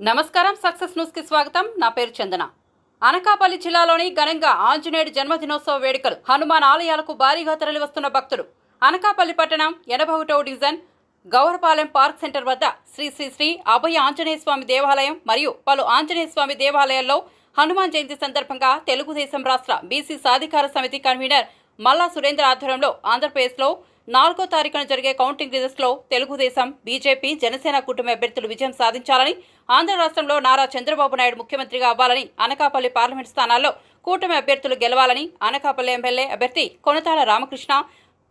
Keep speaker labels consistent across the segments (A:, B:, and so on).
A: నమస్కారం సక్సెస్ న్యూస్కి స్వాగతం. నా పేరు చందన. అనకాపల్లి జిల్లాలోని ఘనంగా ఆంజనేయుడి జన్మదినోత్సవ వేడుకలు హనుమాన్ ఆలయాలకు భారీగా తరలివస్తున్న భక్తులు. అనకాపల్లి పట్టణం ఎనభై డివిజన్ గౌరపాలెం పార్క్ సెంటర్ వద్ద శ్రీ శ్రీ శ్రీ అభయ ఆంజనేయ స్వామి దేవాలయం మరియు పలు ఆంజనేయ స్వామి దేవాలయాల్లో హనుమాన్ జయంతి సందర్భంగా తెలుగుదేశం రాష్ట్ర బీసీ సాధికార సమితి కన్వీనర్ మల్లా సురేంద్ర ఆధ్వర్యంలో ఆంధ్రప్రదేశ్లో నాలుగో తారీఖున జరిగే కౌంటింగ్ రిజల్ట్స్లో తెలుగుదేశం బీజేపీ జనసేన కూటమి అభ్యర్థులు విజయం సాధించాలని ఆంధ్ర రాష్ట్రంలో నారా చంద్రబాబు నాయుడు ముఖ్యమంత్రిగా అవ్వాలని అనకాపల్లి పార్లమెంట్ స్థానాల్లో కూటమి అభ్యర్థులు గెలవాలని అనకాపల్లి ఎమ్మెల్యే అభ్యర్థి కొనతాల రామకృష్ణ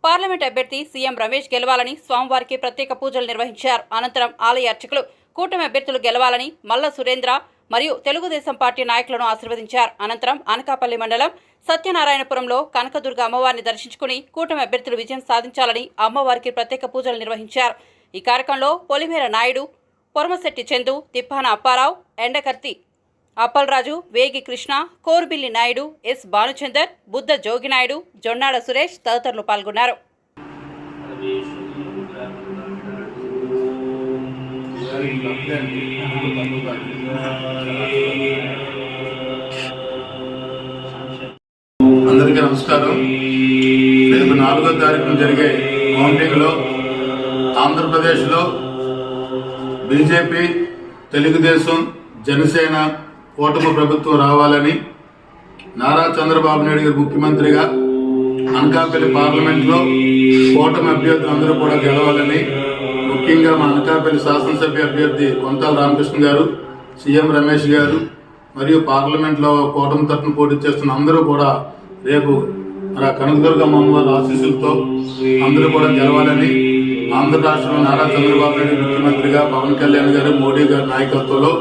A: పార్లమెంట్ అభ్యర్థి సీఎం రమేష్ గెలవాలని స్వామివారికి ప్రత్యేక పూజలు నిర్వహించారు. అనంతరం ఆలయ అర్చకులు కూటమి అభ్యర్థులు గెలవాలని మల్ల సురేంద్ర మరియు తెలుగుదేశం పార్టీ నాయకులను ఆశీర్వదించారు. అనంతరం అనకాపల్లి మండలం సత్యనారాయణపురంలో కనకదుర్గ అమ్మవారిని దర్శించుకుని కూటమి అభ్యర్థులు విజయం సాధించాలని అమ్మవారికి ప్రత్యేక పూజలు నిర్వహించారు. ఈ కార్యక్రమంలో పొలిమేర నాయుడు పొరమశెట్టి చందు తిప్పాన అప్పారావు ఎండకర్తి అప్పలరాజు వేగి కృష్ణ కోర్బిల్లి నాయుడు ఎస్. భానుచందర్ బుద్ధ జోగినాయుడు జొన్నాడ సురేష్ తదితరులు పాల్గొన్నారు.
B: అందరికీ నమస్కారం. రేపు నాలుగో తారీఖున జరిగే కౌంటింగ్లో ఆంధ్రప్రదేశ్లో బీజేపీ తెలుగుదేశం జనసేన కూటమి ప్రభుత్వం రావాలని నారా చంద్రబాబు నాయుడు గారు ముఖ్యమంత్రిగా అనకాపల్లి పార్లమెంట్లో కూటమి అభ్యర్థులు అందరూ కూడా గెలవాలని ముఖ్యంగా మా అనకాపల్లి శాసనసభ్య అభ్యర్థి కొంతాల రామకృష్ణ గారు సీఎం రమేష్ గారు మరియు పార్లమెంట్లో కూటమి తరఫున పోటీ చేస్తున్న అందరూ కూడా రేపు మన కనకదుర్గమ్మ అమ్మవారి ఆశీస్సులతో అందరూ కూడా గెలవాలని ఆంధ్ర రాష్ట్రంలో నారా చంద్రబాబు నాయుడు ముఖ్యమంత్రిగా పవన్ కళ్యాణ్ గారు మోడీ గారి నాయకత్వంలో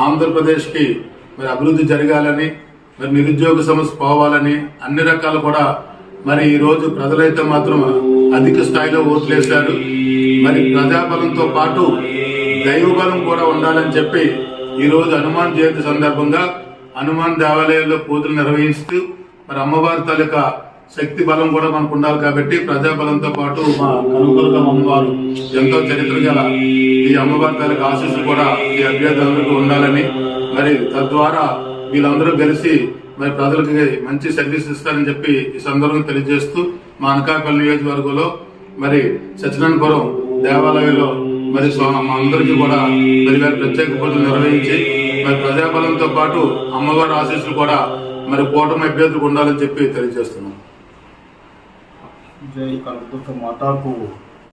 B: ఆంధ్రప్రదేశ్కి మరి అభివృద్ధి జరగాలని మరి నిరుద్యోగ సమస్య పోవాలని అన్ని రకాలు కూడా మరి ఈ రోజు ప్రజలైతే మాత్రం అధిక స్థాయిలో ఓట్లేశారు. మరి ప్రజాబలంతో పాటు దైవబలం కూడా ఉండాలని చెప్పి ఈరోజు హనుమాన్ జయంతి సందర్భంగా హనుమాన్ దేవాలయంలో పూజలు నిర్వహిస్తూ మరి అమ్మవారి తాలూకా శక్తి బలం కూడా మనకు ఉండాలి కాబట్టి ప్రజాబలంతో పాటు మా కనుగొలుగా అమ్మవారు ఎంతో చరిత్ర గల ఈ అమ్మవారి తాలూకా ఆశీస్సులు కూడా ఈ అభ్యర్థులందరికీ ఉండాలని మరి తద్వారా వీళ్ళందరూ కలిసి మరి ప్రజలకి మంచి సర్వీస్ ఇస్తారని చెప్పి ఈ సందర్భంగా తెలియజేస్తూ మా అనకాపల్లి నియోజకవర్గంలో మరి సత్యనారాయణపురం దేవాలయంలో మరి మా అందరికీ కూడా మరి వారి ప్రత్యేక పూజలు నిర్వహించి మరి ప్రజాబలంతో పాటు అమ్మవారి ఆశీస్సులు కూడా మరి కూటమి అభ్యర్థులకు ఉండాలని చెప్పి తెలియజేస్తున్నాం.
C: జై మాతాకు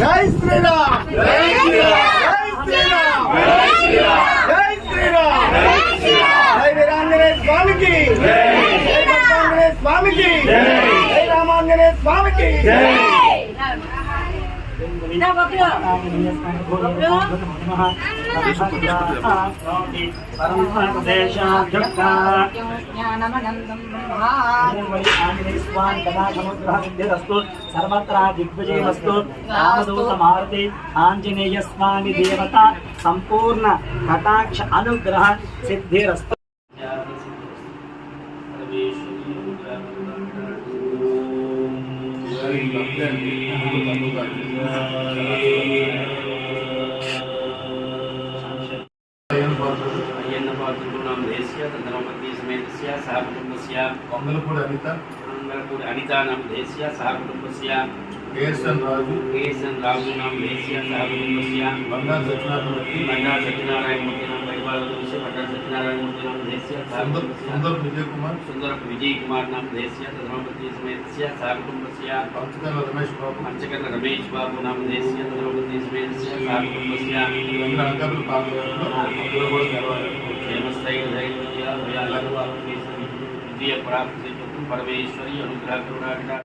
C: జై శ్రీరామ్! జై శ్రీరామ్! జై శ్రీరామ్! జై శ్రీరామ్! జై వీరాంజనేయ స్వామికి! జై భక్తాంజనేయ స్వామికి! జై రామాంజనేయ స్వామికి! జై
D: సర్వత్రా దిగ్విజయమస్తు రామదూత మారుతి ఆంజనేయ స్వామి దేవత సంపూర్ణ కటాక్ష అనుగ్రహ సిద్ధిరస్తు.
E: అయ్యన్నపాత్రునాం దేశ్య తద్రౌపదీ సమేతస్య సహ కుటుంబస్య
B: వందలపూడి అనిత
E: మంగళపూడి అనితానాం దేశ్య సహ కుటుంబస్య
B: కేఎస్ఎన్ రాజు
E: కేఎస్ఎన్ రాజునాం దేశ్య సహ కుటుంబస్య
B: బంగారు సత్యనారాయణ
E: మూర్తి నాం నాలుగు విషయం పట్టణ సత్యనారాయణ మూర్తి
B: నామ
E: దేశ్య
B: సుందర విజయ కుమార్
E: సుందర విజయ కుమార్ నామ దేశ్య ధర్మపతి సమేతస్య సాకుటుంబస్య
B: పంచకర్ణ రమేష్ బాబు.
E: పంచకర్ణ రమేష్ బాబు నామ దేశ్య ధర్మపతి సమేతస్య
B: సాకుటుంబస్య అంగపులు పాత్రలో కూడా తెరవాలి
E: జన్మస్థాయి ధైర్య విజయ ప్రాప్తి పరమేశ్వరి అనుగ్రహ కరుణాకట